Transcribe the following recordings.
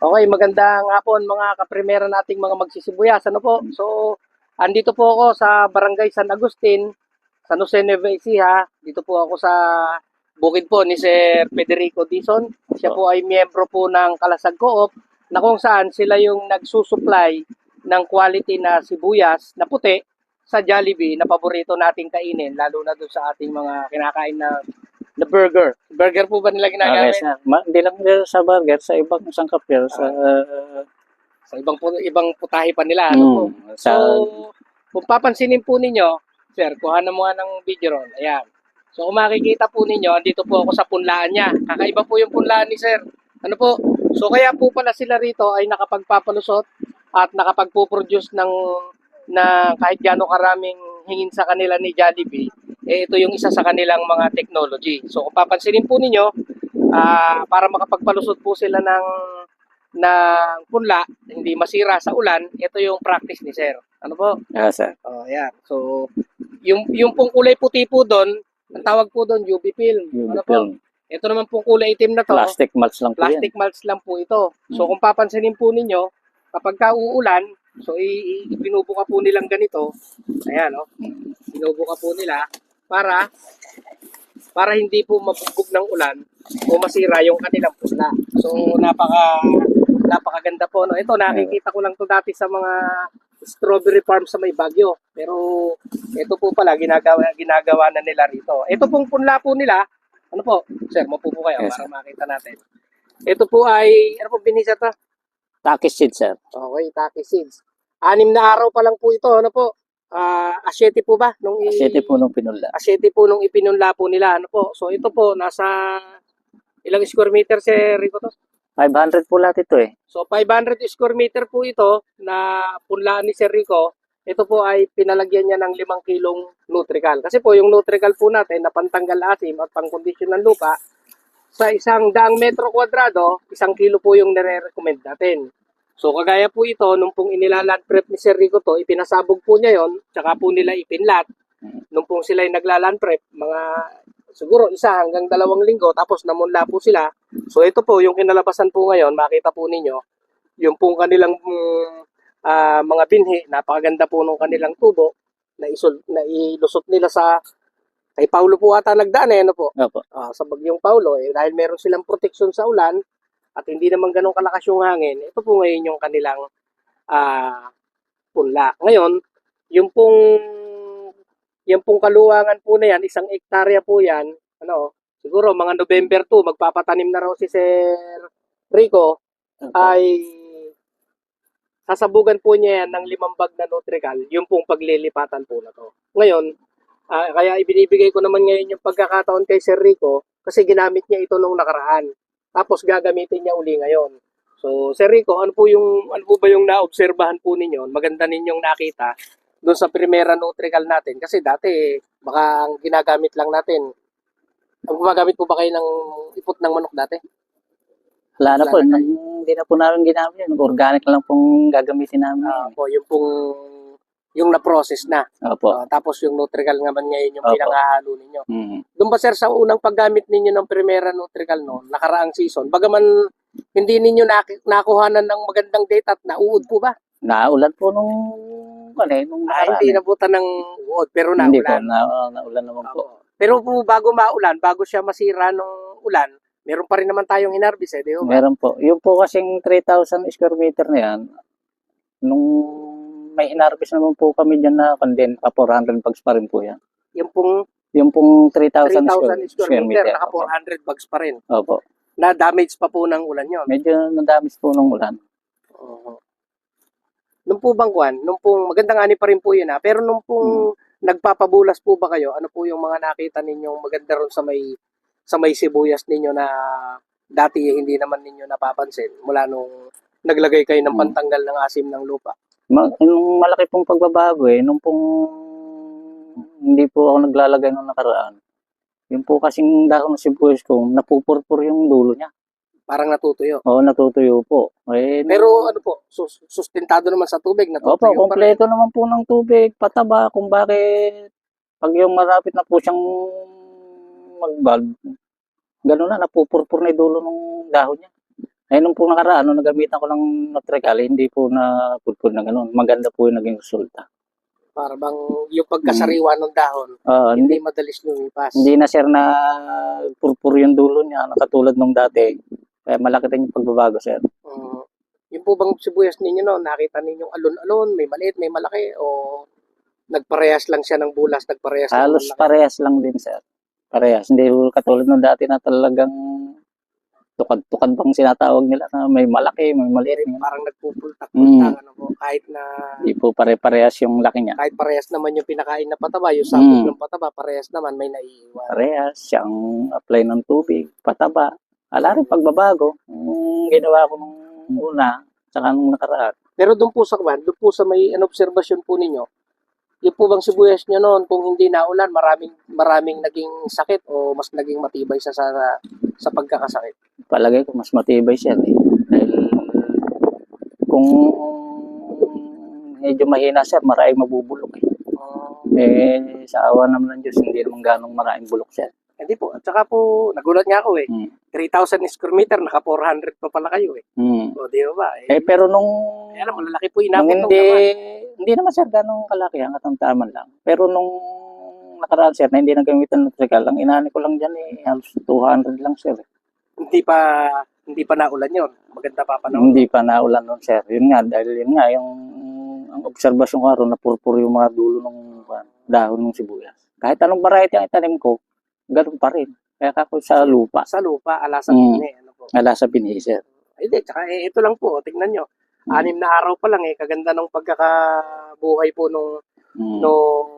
Okay, magandang hapon mga kaprimera nating mga magsisibuyas. Ano po? So, andito po ako sa Barangay San Agustin, San Jose Nueva Ecija. Dito po ako sa bukid po ni Sir Federico Dizon. Siya po ay miyembro po ng Kalasag Co-op na kung saan sila yung nagsusupply ng quality na sibuyas na puti sa Jollibee na paborito nating kainin, lalo na doon sa ating mga kinakain na, na burger. Burger po ba nila Okay, ginagamit? sir. Ma- hindi lang din sa burger, sa ibang sangkap yun. Sa, Sa ibang pu- ibang putahe pa nila. Ano po? mm, So, sa, kung papansinin po ninyo, sir, kuha na mo ng video ron. Ayan. So, kung makikita po ninyo, andito po ako sa punlaan niya. Kakaiba po yung punlaan ni sir. Ano po? So, kaya po pala sila rito ay nakapagpapalusot at nakapagpo-produce ng na kahit gaano karaming hingin sa kanila ni Jollibee, eh, ito yung isa sa kanilang mga technology. So, kung papansinin po ninyo, ah, para makapagpalusot po sila ng ng punla, hindi masira sa ulan, ito yung practice ni sir. Ano po? ah, sir. Oh, ayan. So, yung yung pong kulay puti po doon, ang tawag po doon UV film. Yung ano po? film. Ito naman pong kulay itim na to. Plastic mulch lang po Plastic mulch lang po ito. So, Mm. kung papansinin po ninyo, kapag ka uulan, so i- i- binubuka po nilang ganito. Ayan, oh. Binubuka po nila para para hindi po mabugbog ng ulan o masira yung kanilang pula. So, napaka napakaganda po. No? Ito, nakikita ko lang to dati sa mga strawberry farm sa may Bagyo. Pero ito po pala, ginagawa, ginagawa na nila rito. Ito pong punla po nila, ano po? Sir, mapupo kayo Yes, para makita natin. Ito po ay, ano po, binisa to? Takis seed, sir. Okay, Taki Seeds. Anim na araw pa lang po ito, ano po? Ah, asyete po ba? Nung i- City po nung pinula. asyete po nung ipinunla po nila, ano po? So ito po, nasa ilang square meter si Rico to? 500 po lahat ito eh. So 500 square meter po ito na punlaan ni Sir Rico. Ito po ay pinalagyan niya ng 5 kilong Nutrical. Kasi po yung Nutrical po natin na pantanggal asim at pangkondisyon ng lupa, sa isang daang metro kwadrado, isang kilo po yung nire-recommend natin. So kagaya po ito, nung pong inilaland prep ni Sir Rico to, ipinasabog po niya yon, tsaka po nila ipinlat. Nung pong sila ay naglaland prep, mga siguro isa hanggang dalawang linggo, tapos namunla po sila. So ito po, yung kinalabasan po ngayon, makita po ninyo, yung pong kanilang ah, mga binhi, napakaganda po nung kanilang tubo, na, isul, na ilusot nila sa kay Paulo po ata nagdaan eh, ano po? Opo. Ah, sa bagyong Paulo, eh, dahil meron silang proteksyon sa ulan at hindi naman ganun kalakas yung hangin, ito po ngayon yung kanilang ah punla. Ngayon, yung pong yung pong kaluwangan po na yan, isang ektarya po yan, ano, siguro mga November 2, magpapatanim na raw si Sir Rico, Opo. ay sasabugan po niya yan ng limang bag na Nutrical, yung pong paglilipatan po na to. Ngayon, ah, kaya ibinibigay ko naman ngayon yung pagkakataon kay Sir Rico kasi ginamit niya ito nung nakaraan. Tapos gagamitin niya uli ngayon. So, Sir Rico, ano po yung ano po ba yung naobserbahan po ninyo? Maganda ninyong nakita doon sa primera Nutrical natin kasi dati baka ang ginagamit lang natin ang gumagamit po ba kayo ng ipot ng manok dati? Wala na po. Hindi na po namin ginamit yun. Organic lang pong gagamitin namin. Ah, po, yung pong yung na-process na. Opo. Ah, tapos yung Nutrical naman ngayon yung Opo. pinangahalo ninyo. Mm. Doon ba sir sa unang paggamit ninyo ng Primera Nutrical noon, nakaraang season, bagaman hindi ninyo nak- nakuhanan ng magandang data at nauud po ba? Naulan po nung, ano eh, nung Ah, hindi eh. nabutan ng uod, pero Hindi po, naulan. na, naulan naman po. Oo. Pero po bago maulan, bago siya masira ng ulan, meron pa rin naman tayong hinarbis eh, di ba? Meron po. Yung po kasing 3,000 square meter na yan, nung may inarbis naman po kami dyan na kandin, pa 400 bags pa rin po yan. Yung pong Yung pong 3,000 3,000 square, square meter, naka Opo. 400 bags pa rin. Opo. Na damage pa po ng ulan yon. Medyo nadamis po nung ulan. Oo. Nung po bang kwan, nung pong magandang ani pa rin po yun ha, pero nung pong nagpapabulas po ba kayo, ano po yung mga nakita ninyong maganda ron sa may sa may sibuyas ninyo na dati hindi naman ninyo napapansin mula nung naglagay kayo ng Hmm. pantanggal ng asim ng lupa. Ma- yung malaki pong pagbabago eh, nung pong hindi po ako naglalagay nung nakaraan. Yung po kasing dahon ng sibuyas ko, napupurpur yung dulo niya. Parang natutuyo. Oo, natutuyo po. Eh, Pero ano po, sus- sustentado naman sa tubig, Opo, natutuyo pa rin. kompleto naman po ng tubig, pataba, kung bakit pag yung marapit na po siyang mag-bulb, gano'n na, napupurpur na yung dulo ng dahon niya. Eh, nung po nakaraan, nung nagamitan ko ng Nutrical, hindi po na pulpul na ganun. Maganda po yung naging resulta. Para bang yung pagkasariwa ng dahon, Ah, hindi hindi, madalis lumipas. hindi na sir na purpur yung dulo niya, nakatulad nung dati. Kaya malaki din yung pagbabago, sir. Uh, yung po bang sibuyas ninyo no, nakita ninyong alon-alon, may maliit, may malaki, o nagparehas lang siya ng bulas, nagparehas lang Halos ng laki? parehas lang din, sir. Parehas. Hindi po katulad nung dati na talagang tukad-tukad bang sinatawag nila na may malaki, may maliit. may- Parang nagpupultak-pultak, ano po, kahit na, Hindi po pare-parehas yung laki niya. kahit parehas naman yung pinakain na pataba, yung sabog Mm. ng pataba, parehas naman, may naiiwan. Parehas. Siyang apply ng tubig, pataba. Ala rin pagbabago. Yung ginawa ko nung una, saka nung nakaraan. Pero doon po sa kwan, doon po sa may an observation po ninyo, yung po bang sibuyas nyo noon, kung hindi naulan, maraming maraming naging sakit o mas naging matibay sa sa, sa pagkakasakit? Palagay ko mas matibay siya. Eh. Dahil kung medyo mahina siya, maraming mabubulok. Eh. eh, sa awa naman ng Diyos, hindi naman ganong maraming bulok siya. Hindi po. At saka po, nagulat nga ako eh. Hmm. 3,000 square meter, naka 400 pa pala kayo eh. Hmm. O, di ba? Eh, Eh, pero nung kaya alam, malalaki po Nung inabot ng hindi, naman. hindi naman sir ganong kalaki, hanggat ang taman lang. Pero nung nakaraan sir, na hindi nagamitan ng trigal, ang inani ko lang dyan eh, halos 200 lang sir. Hindi pa, hindi pa naulan yon Maganda pa panahon. Hindi pa naulan nun sir. Yun nga, dahil yun nga, yung ang obserbasyon ko aron, napurpur yung mga dulo ng uh, dahon ng sibuyas. Kahit anong variety ang itanim ko, ganun pa rin. Kaya kako sa lupa, Sa lupa, ala sa Mm. bine. Ano po. ala sa pinhi sir. Hindi, tsaka eh, ito lang po, tingnan nyo. Mm. Anim na araw pa lang eh, kaganda ng pagkakabuhay po nung, Mm. nung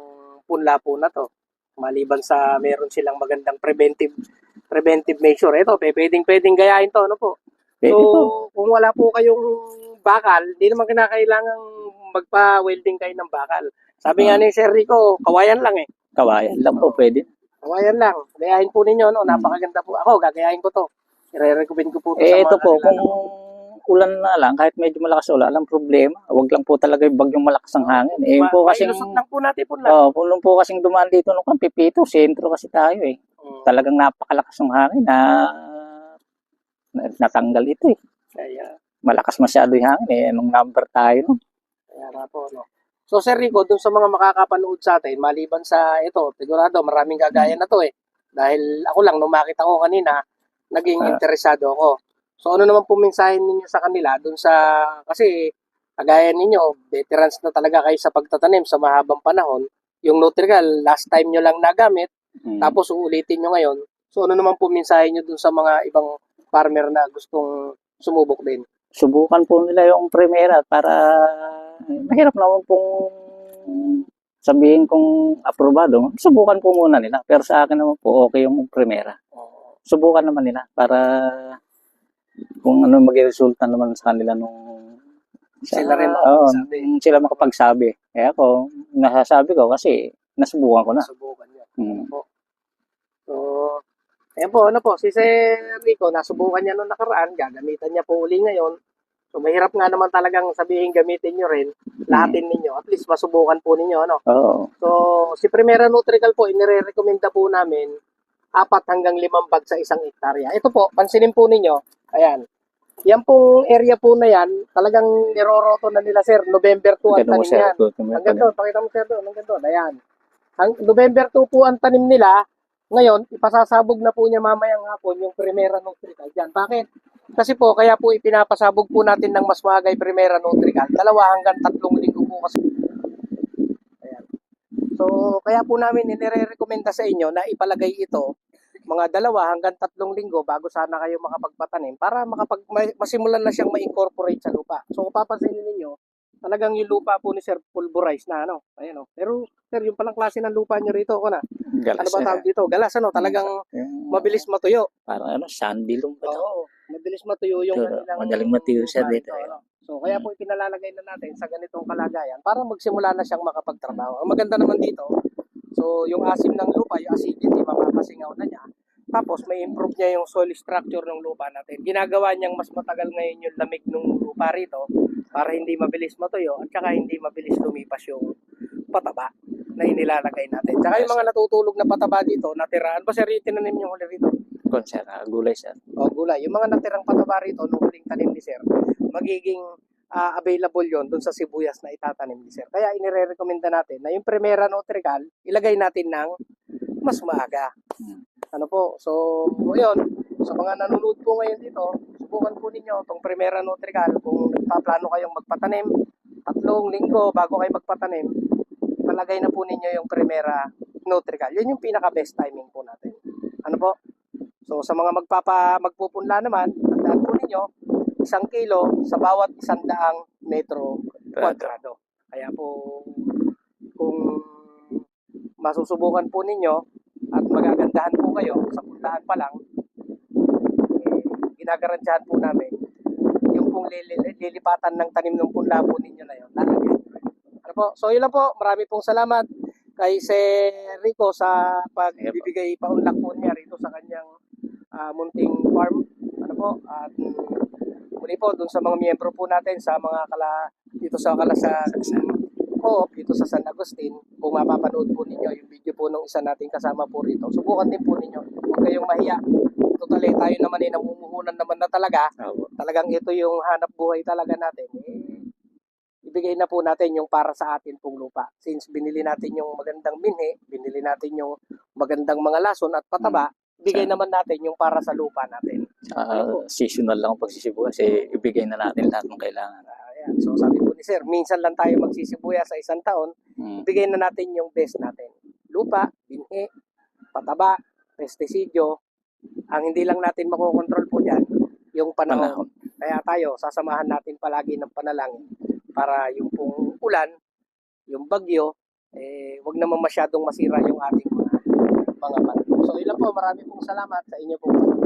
punla po na to. Maliban sa meron silang magandang preventive preventive measure. Ito, pwedeng pwedeng gayahin to, ano po. Pwede so, po. kung wala po kayong bakal, hindi naman kinakailangang magpa-welding kayo ng bakal. Sabi nga Ah. ni Sir Rico, kawayan lang eh. Kawayan lang po, pwede. Kawayan lang. Gayahin po ninyo, no? Napakaganda po. Ako, gagayahin ko to. I-recommend ko po to sa Eh, mga ito po, kung. Ulan na lang, kahit medyo malakas ulan, walang problema. Huwag lang po talaga yung bagyong malakas ang hangin. Eh, yun po kasing, mailusot lang po natin po lang. oh, nung po kasing dumaan dito nung Kampipito, sentro kasi tayo eh. Mm. Talagang napakalakas ng hangin na, na natanggal ito eh. Kaya, Malakas masyado yung hangin eh. Anong number tayo no? kaya nga po, no? So, Sir Rico, dun sa mga makakapanood sa atin, maliban sa ito, sigurado, maraming gagaya na to eh. Dahil ako lang, nung makita ko kanina, naging Ah. interesado ako. So, ano naman po mensahe ninyo sa kanila dun sa, kasi, kagaya ninyo, veterans na talaga kayo sa pagtatanim sa mahabang panahon. Yung Nutrigal, last time nyo lang nagamit, Mm. tapos uulitin nyo ngayon. So, ano naman po mensahe nyo dun sa mga ibang farmer na gustong sumubok din? Subukan po nila yung primera para mahirap naman pong sabihin kung aprobado. Subukan po muna nila. Pero sa akin naman po okay yung primera. subukan naman nila para kung ano maging resulta naman sa kanila nung Sila rin nung sila makapagsabi. Kaya ako, nasasabi ko kasi nasubukan ko na. Subukan nyo. Mm. So, ayan po, ano po, si Sir Rico, nasubukan niya noong nakaraan, gagamitan niya po uli ngayon. So, mahirap nga naman talagang sabihin gamitin nyo rin, lahatin ninyo, at least masubukan po ninyo, ano. Oo. So, si Primera Nutrical po, inire-recommenda po namin, apat hanggang limang bag sa isang hektarya. Ito po, pansinin po ninyo, ayan, yan pong area po na yan, talagang niroroto na nila, sir, November 2 ang tanim yan. Ito, ito, Ang ganito, pakita mo sir doon, ang ganito, ayan. Ang November 2 po ang tanim nila. Ngayon, ipasasabog na po niya mamayang hapon yung Primera Nutrical dyan. Bakit? Kasi po, kaya po ipinapasabog po natin ng mas magay Primera Nutrical. Dalawa hanggang tatlong linggo po kasi. Ayan. So, kaya po namin inire-recommenda sa inyo na ipalagay ito mga dalawa hanggang tatlong linggo bago sana kayo makapagpatanim para makapag ma- masimulan na siyang ma-incorporate sa lupa. So, kung papansinin ninyo, talagang yung lupa po ni Sir pulverized na ano. Ayan oh. Pero Sir, yung palang klase ng lupa niyo rito ko na. Galas Ano ba sir. tawag dito? Galas ano, talagang mabilis matuyo. Parang ano, sandy lang ba? Oo, mabilis matuyo yung Ito, kanilang madaling matuyo lupa dito, ito, eh. ano. So, kaya po ipinalalagay na natin sa ganitong kalagayan para magsimula na siyang makapagtrabaho. Ang maganda naman dito, so yung asim ng lupa, yung acidity, mapapasingaw na niya. Tapos may improve niya yung soil structure ng lupa natin. Ginagawa niyang mas matagal ngayon yung lamig ng lupa rito para hindi mabilis matuyo at saka hindi mabilis lumipas yung pataba na inilalagay natin. Tsaka yung mga natutulog na pataba dito, natiraan. Ba sir, yung tinanim yung huli rito? kung sir, ah, gulay sir. o gulay. Yung mga natirang pataba rito nung huling tanim ni Sir, magiging ah, available yon doon sa sibuyas na itatanim ni Sir. Kaya inire-recommenda natin na yung Primera Nutrical, ilagay natin ng mas maaga. Ano po? So, yun. Sa mga nanonood po ngayon dito, subukan po ninyo itong Primera Nutrical. Kung nagpaplano kayong magpatanim, tatlong linggo bago kayo magpatanim, ipalagay na po ninyo yung Primera Nutrical. Yun yung pinaka-best timing po natin. Ano po? So sa mga magpapa magpupunla naman, tandaan po ninyo, isang kilo sa bawat isang daang metro kwadrado. Kaya po kung masusubukan po ninyo at magagandahan po kayo sa puntahan pa lang, eh, ginagarantiyahan po namin yung pong lili- lilipatan ng tanim ng punla po ninyo na yun. Ano po? So yun lang po. Marami pong salamat kay Sir Rico sa pagbibigay paunlak po niya rito sa kanyang ah, munting farm. Ano po? At muli po dun sa mga miyembro po natin sa mga kala dito sa Kalasag Co-op dito sa San Agustin, kung mapapanood po ninyo yung video po nung isa nating kasama po rito, subukan din po ninyo. Huwag kayong mahiya. Totally, tayo naman ay namumuhunan naman na talaga. Opo. Talagang ito yung hanap buhay talaga natin. Eh, ibigay na po natin yung para sa atin pong lupa. Since binili natin yung magandang binhi, binili natin yung magandang mga lason at pataba, ibigay naman natin yung para sa lupa natin. Ah, seasonal lang ang pagsisibuya kasi ibigay na natin lahat ng kailangan. Ayan. So sabi po ni Sir, minsan lang tayo magsisibuya sa isang taon, Mm. ibigay na natin yung best natin. Lupa, binhi, pataba, pestisidyo. Ang hindi lang natin makokontrol po dyan, yung panahon. Panahon. Kaya tayo, sasamahan natin palagi ng panalangin para yung pong ulan, yung bagyo, eh, wag naman masyadong masira yung ating mga, mga pan. So, ilan po, marami pong salamat sa inyo pong